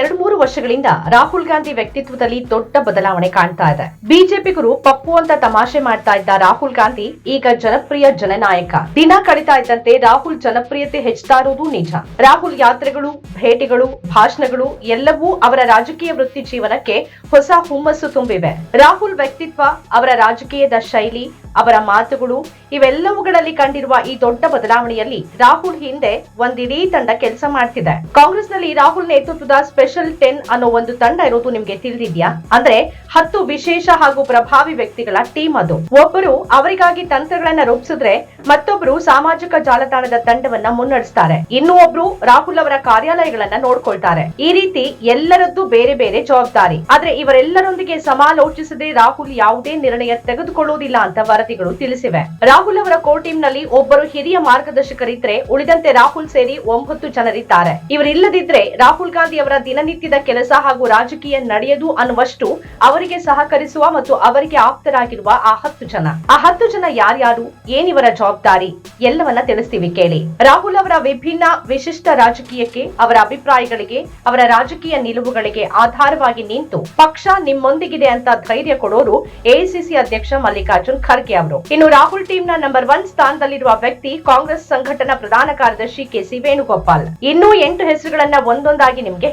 ಎರಡು ಮೂರು ವರ್ಷಗಳಿಂದ ರಾಹುಲ್ ಗಾಂಧಿ ವ್ಯಕ್ತಿತ್ವದಲ್ಲಿ ದೊಡ್ಡ ಬದಲಾವಣೆ ಕಾಣ್ತಾ ಇದೆ. ಬಿಜೆಪಿಗರು ಪಪ್ಪು ಅಂತ ತಮಾಷೆ ಮಾಡ್ತಾ ಇದ್ದ ರಾಹುಲ್ ಗಾಂಧಿ ಈಗ ಜನಪ್ರಿಯ ಜನನಾಯಕ. ದಿನ ಕಳೀತಾ ಇದ್ದಂತೆ ರಾಹುಲ್ ಜನಪ್ರಿಯತೆ ಹೆಚ್ಚುತ್ತಾ ಇರುವುದು ನಿಜ. ರಾಹುಲ್ ಯಾತ್ರೆಗಳು, ಭೇಟಿಗಳು, ಭಾಷಣಗಳು ಎಲ್ಲವೂ ಅವರ ರಾಜಕೀಯ ವೃತ್ತಿ ಜೀವನಕ್ಕೆ ಹೊಸ ಹುಮ್ಮಸ್ಸು ತುಂಬಿವೆ. ರಾಹುಲ್ ವ್ಯಕ್ತಿತ್ವ, ಅವರ ರಾಜಕೀಯದ ಶೈಲಿ, ಅವರ ಮಾತುಗಳು ಇವೆಲ್ಲವುಗಳಲ್ಲಿ ಕಂಡಿರುವ ಈ ದೊಡ್ಡ ಬದಲಾವಣೆಯಲ್ಲಿ ರಾಹುಲ್ ಹಿಂದೆ ಒಂದಿಡೀ ತಂಡ ಕೆಲಸ ಮಾಡ್ತಿದೆ. ಕಾಂಗ್ರೆಸ್ನಲ್ಲಿ ರಾಹುಲ್ ನೇತೃತ್ವದ ಸ್ಪೆಷಲ್ ಟೆನ್ ಅನ್ನೋ ಒಂದು ತಂಡ ಇರೋದು ನಿಮ್ಗೆ ತಿಳಿದಿದ್ಯಾ? ಅಂದ್ರೆ ಹತ್ತು ವಿಶೇಷ ಹಾಗೂ ಪ್ರಭಾವಿ ವ್ಯಕ್ತಿಗಳ ಟೀಮ್ ಅದು. ಒಬ್ಬರು ಅವರಿಗಾಗಿ ತಂತ್ರಗಳನ್ನ ರೂಪಿಸಿದ್ರೆ ಮತ್ತೊಬ್ಬರು ಸಾಮಾಜಿಕ ಜಾಲತಾಣದ ತಂಡವನ್ನ ಮುನ್ನಡೆಸ್ತಾರೆ. ಇನ್ನು ಒಬ್ರು ರಾಹುಲ್ ಅವರ ಕಾರ್ಯಾಲಯಗಳನ್ನ ನೋಡ್ಕೊಳ್ತಾರೆ. ಈ ರೀತಿ ಎಲ್ಲರದ್ದು ಬೇರೆ ಬೇರೆ ಜವಾಬ್ದಾರಿ. ಆದ್ರೆ ಇವರೆಲ್ಲರೊಂದಿಗೆ ಸಮಾಲೋಚಿಸದೆ ರಾಹುಲ್ ಯಾವುದೇ ನಿರ್ಣಯ ತೆಗೆದುಕೊಳ್ಳುವುದಿಲ್ಲ ಅಂತ ವರದಿಗಳು ತಿಳಿಸಿವೆ. ರಾಹುಲ್ ಅವರ ಕೋರ್ ಟೀಮ್ನಲ್ಲಿ ಒಬ್ಬರು ಹಿರಿಯ ಮಾರ್ಗದರ್ಶಕರಿದ್ರೆ ಉಳಿದಂತೆ ರಾಹುಲ್ ಸೇರಿ ಒಂಬತ್ತು ಜನರಿದ್ದಾರೆ. ಇವರಿಲ್ಲದಿದ್ರೆ ರಾಹುಲ್ ಗಾಂಧಿ ಅವರ ದಿನನಿತ್ಯದ ಕೆಲಸ ಹಾಗೂ ರಾಜಕೀಯ ನಡೆಯದು ಅನ್ನುವಷ್ಟು ಅವರಿಗೆ ಸಹಕರಿಸುವ ಮತ್ತು ಅವರಿಗೆ ಆಪ್ತರಾಗಿರುವ ಆ ಹತ್ತು ಜನ. ಆ ಹತ್ತು ಜನ ಯಾರ್ಯಾರು? ಏನಿವರ ಜವಾಬ್ದಾರಿ? ಎಲ್ಲವನ್ನ ತಿಳಿಸ್ತೀವಿ ಕೇಳಿ. ರಾಹುಲ್ ಅವರ ವಿಭಿನ್ನ ವಿಶಿಷ್ಟ ರಾಜಕೀಯಕ್ಕೆ, ಅವರ ಅಭಿಪ್ರಾಯಗಳಿಗೆ, ಅವರ ರಾಜಕೀಯ ನಿಲುವುಗಳಿಗೆ ಆಧಾರವಾಗಿ ನಿಂತು ಪಕ್ಷ ನಿಮ್ಮೊಂದಿಗಿದೆ ಅಂತ ಧೈರ್ಯ ಕೊಡೋರು ಎಐಸಿಸಿ ಅಧ್ಯಕ್ಷ ಮಲ್ಲಿಕಾರ್ಜುನ್ ಖರ್ಗೆ ಅವರು. ಇನ್ನು ರಾಹುಲ್ ಟೀಮ್ನ ನಂಬರ್ ಒನ್ ಸ್ಥಾನದಲ್ಲಿರುವ ವ್ಯಕ್ತಿ ಕಾಂಗ್ರೆಸ್ ಸಂಘಟನಾ ಪ್ರಧಾನ ಕಾರ್ಯದರ್ಶಿ ಕೆಸಿ ವೇಣುಗೋಪಾಲ್. ಇನ್ನೂ ಎಂಟು ಹೆಸರುಗಳನ್ನ ಒಂದೊಂದಾಗಿ ನಿಮ್ಗೆ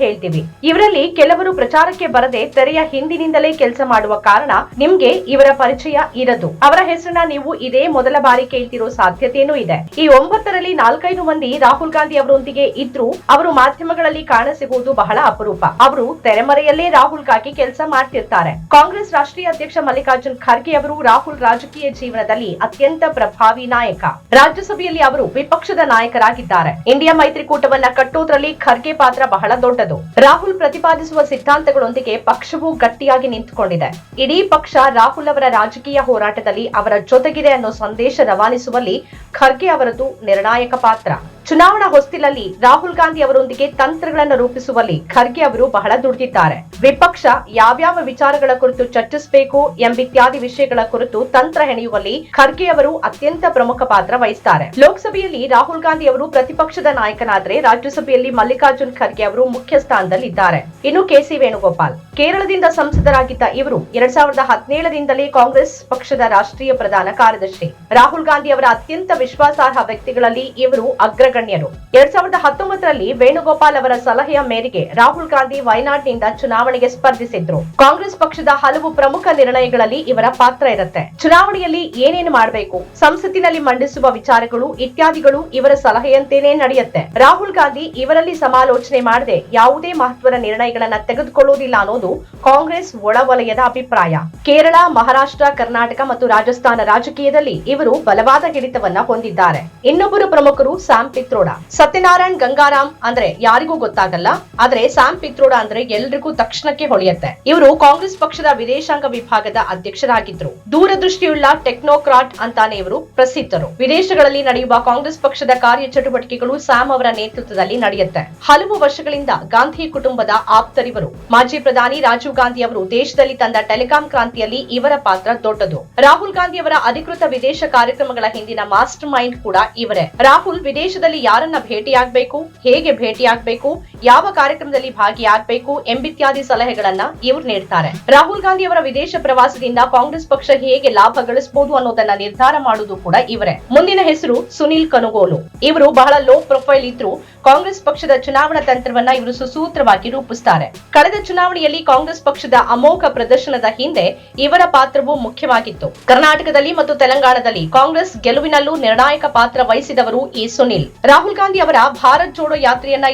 ಇವರಲ್ಲಿ ಕೆಲವರು ಪ್ರಚಾರಕ್ಕೆ ಬರದೆ ತೆರೆಯ ಹಿಂದಿನಿಂದಲೇ ಕೆಲಸ ಮಾಡುವ ಕಾರಣ ನಿಮ್ಗೆ ಇವರ ಪರಿಚಯ ಇರದು. ಅವರ ಹೆಸರನ್ನ ನೀವು ಇದೇ ಮೊದಲ ಬಾರಿ ಕೇಳ್ತಿರೋ ಸಾಧ್ಯತೆಯೂ ಇದೆ. ಈ ಒಂಬತ್ತರಲ್ಲಿ ನಾಲ್ಕೈದು ಮಂದಿ ರಾಹುಲ್ ಗಾಂಧಿ ಅವರೊಂದಿಗೆ ಇದ್ರು ಅವರು ಮಾಧ್ಯಮಗಳಲ್ಲಿ ಕಾಣಸಿಗುವುದು ಬಹಳ ಅಪರೂಪ. ಅವರು ತೆರೆಮರೆಯಲ್ಲೇ ರಾಹುಲ್ಗಾಗಿ ಕೆಲಸ ಮಾಡ್ತಿರ್ತಾರೆ. ಕಾಂಗ್ರೆಸ್ ರಾಷ್ಟ್ರೀಯ ಅಧ್ಯಕ್ಷ ಮಲ್ಲಿಕಾರ್ಜುನ್ ಖರ್ಗೆ ಅವರು ರಾಹುಲ್ ರಾಜಕೀಯ ಜೀವನದಲ್ಲಿ ಅತ್ಯಂತ ಪ್ರಭಾವಿ ನಾಯಕ. ರಾಜ್ಯಸಭೆಯಲ್ಲಿ ಅವರು ವಿಪಕ್ಷದ ನಾಯಕರಾಗಿದ್ದಾರೆ. ಇಂಡಿಯಾ ಮೈತ್ರಿಕೂಟವನ್ನ ಕಟ್ಟೋದ್ರಲ್ಲಿ ಖರ್ಗೆ ಪಾತ್ರ ಬಹಳ ದೊಡ್ಡದು. ರಾಹುಲ್ ಪ್ರತಿಪಾದಿಸುವ ಸಿದ್ಧಾಂತಗಳೊಂದಿಗೆ ಪಕ್ಷವು ಗಟ್ಟಿಯಾಗಿ ನಿಂತುಕೊಂಡಿದೆ. ಇಡೀ ಪಕ್ಷ ರಾಹುಲ್ ಅವರ ರಾಜಕೀಯ ಹೋರಾಟದಲ್ಲಿ ಅವರ ಜೊತೆಗಿದೆ ಅನ್ನೋ ಸಂದೇಶ ರವಾನಿಸುವಲ್ಲಿ ಖರ್ಗೆ ಅವರದು ನಿರ್ಣಾಯಕ ಪಾತ್ರ. ಚುನಾವಣಾ ಹೊಸ್ತಿಲಲ್ಲಿ ರಾಹುಲ್ ಗಾಂಧಿ ಅವರೊಂದಿಗೆ ತಂತ್ರಗಳನ್ನು ರೂಪಿಸುವಲ್ಲಿ ಖರ್ಗೆ ಅವರು ಬಹಳ ದುಡಿದಿದ್ದಾರೆ. ವಿಪಕ್ಷ ಯಾವ್ಯಾವ ವಿಚಾರಗಳ ಕುರಿತು ಚರ್ಚಿಸಬೇಕು ಎಂಬಿತ್ಯಾದಿ ವಿಷಯಗಳ ಕುರಿತು ತಂತ್ರ ಹೆಣೆಯುವಲ್ಲಿ ಖರ್ಗೆ ಅವರು ಅತ್ಯಂತ ಪ್ರಮುಖ ಪಾತ್ರ ವಹಿಸುತ್ತಾರೆ ಲೋಕಸಭೆಯಲ್ಲಿ ರಾಹುಲ್ ಗಾಂಧಿ ಅವರು ಪ್ರತಿಪಕ್ಷದ ನಾಯಕನಾದರೆ ರಾಜ್ಯಸಭೆಯಲ್ಲಿ ಮಲ್ಲಿಕಾರ್ಜುನ್ ಖರ್ಗೆ ಅವರು ಮುಖ್ಯ ಸ್ಥಾನದಲ್ಲಿದ್ದಾರೆ. ಇನ್ನು ಕೆಸಿ ವೇಣುಗೋಪಾಲ್. ಕೇರಳದಿಂದ ಸಂಸದರಾಗಿದ್ದ ಇವರು ಎರಡ್ ಸಾವಿರದ ಹದಿನೇಳರಿಂದಲೇ ಕಾಂಗ್ರೆಸ್ ಪಕ್ಷದ ರಾಷ್ಟ್ರೀಯ ಪ್ರಧಾನ ಕಾರ್ಯದರ್ಶಿ. ರಾಹುಲ್ ಗಾಂಧಿ ಅವರ ಅತ್ಯಂತ ವಿಶ್ವಾಸಾರ್ಹ ವ್ಯಕ್ತಿಗಳಲ್ಲಿ ಇವರು ಅಗ್ರಗಣ್ಯರು. ಎರಡ್ ಸಾವಿರದ ಹತ್ತೊಂಬತ್ತರಲ್ಲಿ ವೇಣುಗೋಪಾಲ್ ಅವರ ಸಲಹೆಯ ಮೇರೆಗೆ ರಾಹುಲ್ ಗಾಂಧಿ ವಯನಾಡ್ನಿಂದ ಚುನಾವಣೆಗೆ ಸ್ಪರ್ಧಿಸಿದ್ರು. ಕಾಂಗ್ರೆಸ್ ಪಕ್ಷದ ಹಲವು ಪ್ರಮುಖ ನಿರ್ಣಯಗಳಲ್ಲಿ ಇವರ ಪಾತ್ರ ಇರುತ್ತೆ. ಚುನಾವಣೆಯಲ್ಲಿ ಏನೇನು ಮಾಡಬೇಕು, ಸಂಸತ್ತಿನಲ್ಲಿ ಮಂಡಿಸುವ ವಿಚಾರಗಳು ಇತ್ಯಾದಿಗಳು ಇವರ ಸಲಹೆಯಂತೆಯೇ ನಡೆಯುತ್ತೆ. ರಾಹುಲ್ ಗಾಂಧಿ ಇವರಲ್ಲಿ ಸಮಾಲೋಚನೆ ಮಾಡದೆ ಯಾವುದೇ ಮಹತ್ವದ ನಿರ್ಣಯಗಳನ್ನ ತೆಗೆದುಕೊಳ್ಳುವುದಿಲ್ಲ ಅನ್ನೋದು ಕಾಂಗ್ರೆಸ್ ಒಳವಲಯದ ಅಭಿಪ್ರಾಯ. ಕೇರಳ, ಮಹಾರಾಷ್ಟ್ರ, ಕರ್ನಾಟಕ ಮತ್ತು ರಾಜಸ್ಥಾನ ರಾಜಕೀಯದಲ್ಲಿ ಇವರು ಬಲವಾದ ಹಿಡಿತವನ್ನ ಹೊಂದಿದ್ದಾರೆ. ಇನ್ನೊಬ್ಬರು ಪ್ರಮುಖರು ಸ್ಯಾಮ್ ಪಿತ್ರೋಡ. ಸತ್ಯನಾರಾಯಣ್ ಗಂಗಾರಾಮ್ ಅಂದ್ರೆ ಯಾರಿಗೂ ಗೊತ್ತಾಗಲ್ಲ, ಆದ್ರೆ ಸ್ಯಾಮ್ ಪಿತ್ರೋಡ ಅಂದ್ರೆ ಎಲ್ರಿಗೂ ತಕ್ಷಣಕ್ಕೆ ಹೊಳೆಯುತ್ತೆ. ಇವರು ಕಾಂಗ್ರೆಸ್ ಪಕ್ಷದ ವಿದೇಶಾಂಗ ವಿಭಾಗದ ಅಧ್ಯಕ್ಷರಾಗಿದ್ರು. ದೂರದೃಷ್ಟಿಯುಳ್ಳ ಟೆಕ್ನೋಕ್ರಾಟ್ ಅಂತಾನೆ ಇವರು ಪ್ರಸಿದ್ಧರು. ವಿದೇಶಗಳಲ್ಲಿ ನಡೆಯುವ ಕಾಂಗ್ರೆಸ್ ಪಕ್ಷದ ಕಾರ್ಯಚಟುವಟಿಕೆಗಳು ಸ್ಯಾಮ್ ಅವರ ನೇತೃತ್ವದಲ್ಲಿ ನಡೆಯುತ್ತೆ. ಹಲವು ವರ್ಷಗಳಿಂದ ಗಾಂಧಿ ಕುಟುಂಬದ ಆಪ್ತರಿವರು. ಮಾಜಿ ಪ್ರಧಾನಿ ರಾಜೀವ್ ಗಾಂಧಿ ಅವರು ದೇಶದಲ್ಲಿ ತಂದ ಟೆಲಿಕಾಂ ಕ್ರಾಂತಿಯಲ್ಲಿ ಇವರ ಪಾತ್ರ ದೊಡ್ಡದು. ರಾಹುಲ್ ಗಾಂಧಿ ಅವರ ಅಧಿಕೃತ ವಿದೇಶ ಕಾರ್ಯಕ್ರಮಗಳ ಹಿಂದಿನ ಮಾಸ್ಟರ್ ಮೈಂಡ್ ಕೂಡ ಇವರೇ. ರಾಹುಲ್ ವಿದೇಶದಲ್ಲಿ ಯಾರನ್ನ ಭೇಟಿಯಾಗಬೇಕು? ಹೇಗೆ ಭೇಟಿಯಾಗಬೇಕು? ಯಾವ ಕಾರ್ಯಕ್ರಮದಲ್ಲಿ ಭಾಗಿಯಾಗಬೇಕು ಎಂಬಿತ್ಯಾದಿ ಸಲಹೆಗಳನ್ನ ಇವರು ನೀಡ್ತಾರೆ. ರಾಹುಲ್ ಗಾಂಧಿ ಅವರ ವಿದೇಶ ಪ್ರವಾಸದಿಂದ ಕಾಂಗ್ರೆಸ್ ಪಕ್ಷ ಹೇಗೆ ಲಾಭ ಗಳಿಸಬಹುದು ಅನ್ನೋದನ್ನ ನಿರ್ಧಾರ ಮಾಡುವುದು ಕೂಡ ಇವರೇ. ಮುಂದಿನ ಹೆಸರು ಸುನಿಲ್ ಕನುಗೋಲು. ಇವರು ಬಹಳ ಲೋ ಪ್ರೊಫೈಲ್ ಇದ್ರು, ಕಾಂಗ್ರೆಸ್ ಪಕ್ಷದ ಚುನಾವಣಾ ತಂತ್ರವನ್ನ ಇವರು ಸುಸೂತ್ರವಾಗಿ ರೂಪಿಸುತ್ತಾರೆ ಕಳೆದ ಚುನಾವಣೆಯಲ್ಲಿ ಕಾಂಗ್ರೆಸ್ ಪಕ್ಷದ ಅಮೋಘ ಪ್ರದರ್ಶನದ ಹಿಂದೆ ಇವರ ಪಾತ್ರವು ಮುಖ್ಯವಾಗಿತ್ತು. ಕರ್ನಾಟಕದಲ್ಲಿ ಮತ್ತು ತೆಲಂಗಾಣದಲ್ಲಿ ಕಾಂಗ್ರೆಸ್ ಗೆಲುವಿನಲ್ಲೂ ನಿರ್ಣಾಯಕ ಪಾತ್ರ ವಹಿಸಿದವರು ಈ ಸುನಿಲ್. ರಾಹುಲ್ ಗಾಂಧಿ ಅವರ ಭಾರತ್ ಜೋಡೋ ಯಾತ್ರೆಯನ್ನ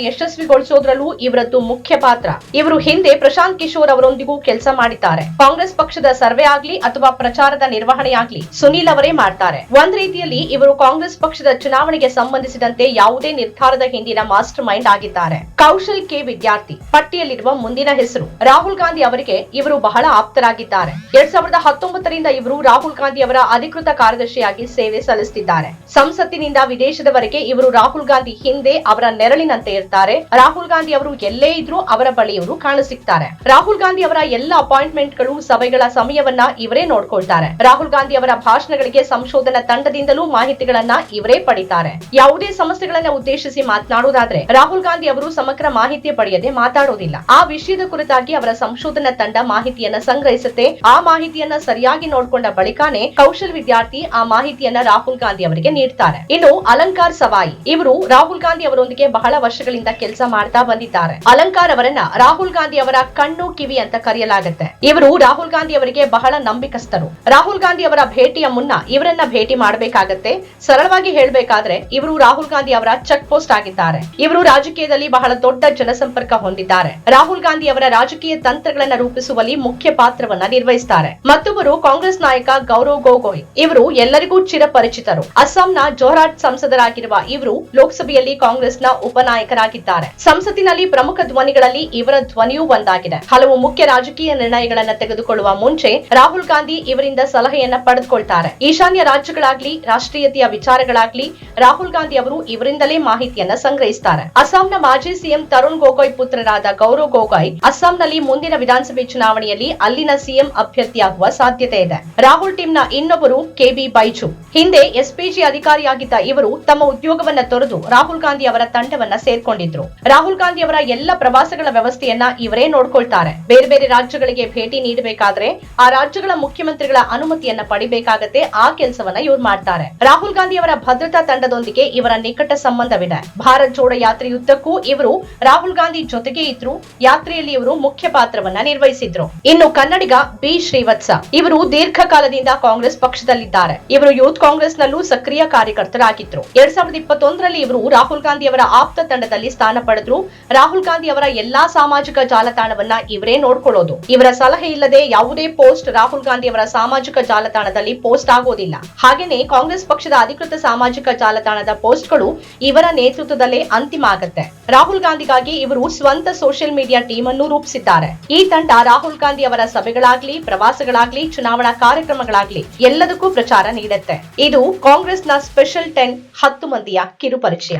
ಯಶಸ್ವಿಗೊಳಿಸೋದ್ರಲ್ಲೂ ಇವರದ್ದು ಮುಖ್ಯ ಪಾತ್ರ. ಇವರು ಹಿಂದೆ ಪ್ರಶಾಂತ್ ಕಿಶೋರ್ ಅವರೊಂದಿಗೂ ಕೆಲಸ ಮಾಡಿದ್ದಾರೆ. ಕಾಂಗ್ರೆಸ್ ಪಕ್ಷದ ಸರ್ವೆ ಆಗ್ಲಿ ಅಥವಾ ಪ್ರಚಾರದ ನಿರ್ವಹಣೆ ಆಗ್ಲಿ ಸುನಿಲ್ ಅವರೇ ಮಾಡ್ತಾರೆ. ಒಂದ್ ರೀತಿಯಲ್ಲಿ ಇವರು ಕಾಂಗ್ರೆಸ್ ಪಕ್ಷದ ಚುನಾವಣೆಗೆ ಸಂಬಂಧಿಸಿದಂತೆ ಯಾವುದೇ ನಿರ್ಧಾರದ ಹಿಂದಿನ ಮಾಸ್ಟರ್ ಮೈಂಡ್ ಆಗಿದ್ದಾರೆ. ಕೌಶಲ್ ಕೆ ವಿದ್ಯಾರ್ಥಿ ಪಟ್ಟಿಯಲ್ಲಿರುವ ಮುಂದಿನ ಹೆಸರು ರಾಹುಲ್ ಗಾಂಧಿ ಅವರಿಗೆ ಇವರು ಬಹಳ ಆಪ್ತರಾಗಿದ್ದಾರೆ. ಎರಡ್ ಸಾವಿರದ ಹತ್ತೊಂಬತ್ತರಿಂದ ಇವರು ರಾಹುಲ್ ಗಾಂಧಿ ಅವರ ಅಧಿಕೃತ ಕಾರ್ಯದರ್ಶಿಯಾಗಿ ಸೇವೆ ಸಲ್ಲಿಸುತ್ತಿದ್ದಾರೆ ಸಂಸತ್ತಿನಿಂದ ವಿದೇಶದವರೆಗೆ ಇವರು ರಾಹುಲ್ ಗಾಂಧಿ ಹಿಂದೆ ಅವರ ನೆರಳಿನಂತೆ ಇರ್ತಾರೆ. ರಾಹುಲ್ ಗಾಂಧಿ ಅವರು ಎಲ್ಲೇ ಇದ್ರೂ ಅವರ ಬಳಿಯವರು ಕಾಣಸಿಗ್ತಾರೆ ರಾಹುಲ್ ಗಾಂಧಿ ಅವರ ಎಲ್ಲ ಅಪಾಯಿಂಟ್ಮೆಂಟ್ಗಳು ಸಭೆಗಳ ಸಮಯವನ್ನ ಇವರೇ ನೋಡ್ಕೊಳ್ತಾರೆ. ರಾಹುಲ್ ಗಾಂಧಿ ಅವರ ಭಾಷಣಗಳಿಗೆ ಸಂಶೋಧನಾ ತಂಡದಿಂದಲೂ ಮಾಹಿತಿಗಳನ್ನ ಇವರೇ ಪಡಿತಾರೆ. ಯಾವುದೇ ಸಮಸ್ಯೆಗಳನ್ನ ಉದ್ದೇಶಿಸಿ ಮಾತನಾಡುವುದಾದ್ರೆ ರಾಹುಲ್ ಗಾಂಧಿ ಅವರು ಸಮಗ್ರ ಮಾಹಿತಿ ಪಡೆಯದೆ ಮಾತಾಡೋದಿಲ್ಲ. ಆ ವಿಷಯದ ಕುರಿತಾಗಿ ಅವರ ಸಂಶೋಧನಾ ತಂಡ ಮಾಹಿತಿಯನ್ನ ಸಂಗ್ರಹಿಸುತ್ತೆ. ಆ ಮಾಹಿತಿಯನ್ನ ಸರಿಯಾಗಿ ನೋಡ್ಕೊಂಡ ಬಳಿಕಾನೇ ಕೌಶಲ್ ವಿದ್ಯಾರ್ಥಿ ಆ ಮಾಹಿತಿಯನ್ನ ರಾಹುಲ್ ಗಾಂಧಿ ಅವರಿಗೆ ನೀಡ್ತಾರೆ. ಇನ್ನು ಅಲಂಕಾರ್ ಸವಾಯಿ ಇವರು ರಾಹುಲ್ ಗಾಂಧಿ ಅವರೊಂದಿಗೆ ಬಹಳ ವರ್ಷಗಳಿಂದ ಕೆಲಸ ಮಾಡ್ತಾ ಬಂದಿದ್ದಾರೆ. ಅಲಂಕಾರ್ ಅವರನ್ನ ರಾಹುಲ್ ಗಾಂಧಿ ಅವರ ಕಣ್ಣು ಕಿವಿ ಅಂತ ಕರೆಯಲಾಗುತ್ತೆ. ಇವರು ರಾಹುಲ್ ಗಾಂಧಿ ಅವರಿಗೆ ಬಹಳ ನಂಬಿಕಸ್ಥರು. ರಾಹುಲ್ ಗಾಂಧಿ ಅವರ ಭೇಟಿಯ ಮುನ್ನ ಇವರನ್ನ ಭೇಟಿ ಮಾಡಬೇಕಾಗತ್ತೆ. ಸರಳವಾಗಿ ಹೇಳಬೇಕಾದ್ರೆ ಇವರು ರಾಹುಲ್ ಗಾಂಧಿ ಅವರ ಚೆಕ್ ಪೋಸ್ಟ್ ಆಗಿದ್ದಾರೆ. ಇವರು ರಾಜಕೀಯದಲ್ಲಿ ಬಹಳ ದೊಡ್ಡ ಜನಸಂಪರ್ಕ ಹೊಂದಿದ್ದಾರೆ. ರಾಹುಲ್ ಗಾಂಧಿ ಅವರ ರಾಜಕೀಯ ತಂತ್ರಗಳನ್ನ ರೂಪಿಸುವಲ್ಲಿ ಮುಖ್ಯ ಪಾತ್ರವನ್ನ ನಿರ್ವಹಿಸುತ್ತಾರೆ ಮತ್ತೊಬ್ಬರು ಕಾಂಗ್ರೆಸ್ ನಾಯಕ ಗೌರವ್ ಗೊಗೊಯ್. ಇವರು ಎಲ್ಲರಿಗೂ ಚಿರಪರಿಚಿತರು. ಅಸ್ಸಾಂನ ಜೋರಾಟ್ ಸಂಸದರಾಗಿರುವ ಇವರು ಲೋಕಸಭೆಯಲ್ಲಿ ಕಾಂಗ್ರೆಸ್ನ ಉಪನಾಯಕರಾಗಿದ್ದಾರೆ. ಸಂಸತ್ತಿನಲ್ಲಿ ಪ್ರಮುಖ ಧ್ವನಿಗಳಲ್ಲಿ ಇವರ ಧ್ವನಿಯೂ ಒಂದಾಗಿದೆ. ಹಲವು ಮುಖ್ಯ ರಾಜಕೀಯ ನಿರ್ಣಯಗಳನ್ನು ತೆಗೆದುಕೊಳ್ಳುವ ಮುಂಚೆ ರಾಹುಲ್ ಗಾಂಧಿ ಇವರಿಂದ ಸಲಹೆಯನ್ನ ಪಡೆದುಕೊಳ್ತಾರೆ. ಈಶಾನ್ಯ ರಾಜ್ಯಗಳಾಗ್ಲಿ, ರಾಷ್ಟ್ರೀಯತೆಯ ವಿಚಾರಗಳಾಗ್ಲಿ ರಾಹುಲ್ ಗಾಂಧಿ ಅವರು ಇವರಿಂದಲೇ ಮಾಹಿತಿಯನ್ನ ಸಂಗ್ರಹಿಸುತ್ತಾರೆ ಅಸ್ಸಾಂನ ಮಾಜಿ ಸಿಎಂ ತರುಣ್ ಗೊಗೊಯ್ ಪುತ್ರರಾದ ಗೌರವ್ ಗೊಗೊಯ್ ಅಸ್ಸಾಂನಲ್ಲಿ ಮುಂದಿನ ವಿಧಾನಸಭೆ ಚುನಾವಣೆಯಲ್ಲಿ ಅಲ್ಲಿನ ಸಿಎಂ ಅಭ್ಯರ್ಥಿಯಾಗುವ ಸಾಧ್ಯತೆ ಇದೆ. ರಾಹುಲ್ ಟೀಮ್ನ ಇನ್ನೊಬ್ಬರು ಕೆಬಿ ಬೈಜು. ಹಿಂದೆ ಎಸ್ಪಿಜಿ ಅಧಿಕಾರಿಯಾಗಿದ್ದ ಇವರು ತಮ್ಮ ಉದ್ಯೋಗವನ್ನ ತೊರೆದು ರಾಹುಲ್ ಗಾಂಧಿ ಅವರ ತಂಡವನ್ನ ಸೇರ್ಕೊಂಡಿದ್ರು. ರಾಹುಲ್ ಗಾಂಧಿ ಅವರ ಎಲ್ಲ ಪ್ರವಾಸಗಳ ವ್ಯವಸ್ಥೆಯನ್ನ ಇವರೇ ನೋಡ್ಕೊಳ್ತಾರೆ. ಬೇರೆ ಬೇರೆ ರಾಜ್ಯಗಳಿಗೆ ಭೇಟಿ ನೀಡಬೇಕಾದ್ರೆ ಆ ರಾಜ್ಯಗಳ ಮುಖ್ಯಮಂತ್ರಿಗಳ ಅನುಮತಿಯನ್ನ ಪಡಿಬೇಕಾಗತ್ತೆ ಆ ಕೆಲಸವನ್ನ ಇವ್ರು ಮಾಡ್ತಾರೆ. ರಾಹುಲ್ ಗಾಂಧಿ ಅವರ ಭದ್ರತಾ ತಂಡದೊಂದಿಗೆ ಇವರ ನಿಕಟ ಸಂಬಂಧವಿದೆ. ಭಾರತ್ ಜೋಡ ಯಾತ್ರೆಯುದ್ದಕ್ಕೂ ಇವರು ರಾಹುಲ್ ಗಾಂಧಿ ಜೊತೆಗೆ ಇದ್ರು. ಯಾತ್ರೆಯಲ್ಲಿ ಇವರು ಮುಖ್ಯ ಪಾತ್ರವನ್ನ ನಿರ್ವಹಿಸಿದ್ರು. ಇನ್ನು ಕನ್ನಡಿಗ ಬಿ ಶ್ರೀವತ್ಸ, ಇವರು ದೀರ್ಘಕಾಲದಿಂದ ಕಾಂಗ್ರೆಸ್ ಪಕ್ಷದಲ್ಲಿದ್ದಾರೆ. ಇವರು ಯೂತ್ ಕಾಂಗ್ರೆಸ್ ನಲ್ಲೂ ಸಕ್ರಿಯ ಕಾರ್ಯಕರ್ತರಾಗಿದ್ರು. ಎರಡ್ ಸಾವಿರದ ಇಪ್ಪತ್ತೊಂದರಲ್ಲಿ ಇವರು ರಾಹುಲ್ ಗಾಂಧಿ ಅವರ ಆಪ್ತ ತಂಡದಲ್ಲಿ ಸ್ಥಾನ ಪಡೆದ್ರು. ರಾಹುಲ್ ಗಾಂಧಿ ಅವರ ಎಲ್ಲಾ ಸಾಮಾಜಿಕ ಜಾಲತಾಣವನ್ನ ಇವರೇ ನೋಡ್ಕೊಳ್ಳೋದು. ಇವರ ಸಲಹೆ ಇಲ್ಲದೆ ಯಾವುದೇ ಪೋಸ್ಟ್ ರಾಹುಲ್ ಗಾಂಧಿ ಅವರ ಸಾಮಾಜಿಕ ಜಾಲತಾಣದಲ್ಲಿ ಪೋಸ್ಟ್ ಆಗೋದಿಲ್ಲ. ಹಾಗೇನೆ ಕಾಂಗ್ರೆಸ್ ಪಕ್ಷದ ಅಧಿಕೃತ ಸಾಮಾಜಿಕ ಜಾಲತಾಣದ ಪೋಸ್ಟ್ಗಳು ಇವರ ನೇತೃತ್ವದಲ್ಲೇ ಅಂತಿಮ ಆಗತ್ತೆ. ರಾಹುಲ್ ಗಾಂಧಿಗಾಗಿ ಇವರು ಸ್ವಂತ ಸೋಷಿಯಲ್ ಮೀಡಿಯಾ ಟೀಮ್ ಅನ್ನು ರೂಪಿಸಿದ್ದಾರೆ. ಈ ತಂಡ ರಾಹುಲ್ ಗಾಂಧಿ ಅವರ ಸಭೆಗಳಾಗ್ಲಿ, ಪ್ರವಾಸಗಳಾಗ್ಲಿ, ಚುನಾವಣಾ ಕಾರ್ಯಕ್ರಮಗಳಾಗ್ಲಿ ಎಲ್ಲದಕ್ಕೂ ಪ್ರಚಾರ ನೀಡುತ್ತೆ. ಇದು ಕಾಂಗ್ರೆಸ್ನ ಸ್ಪೆಷಲ್ ಟೆನ್ ಹತ್ತು ಮಂದಿಯ ಕಿರುಪರಿಚಯ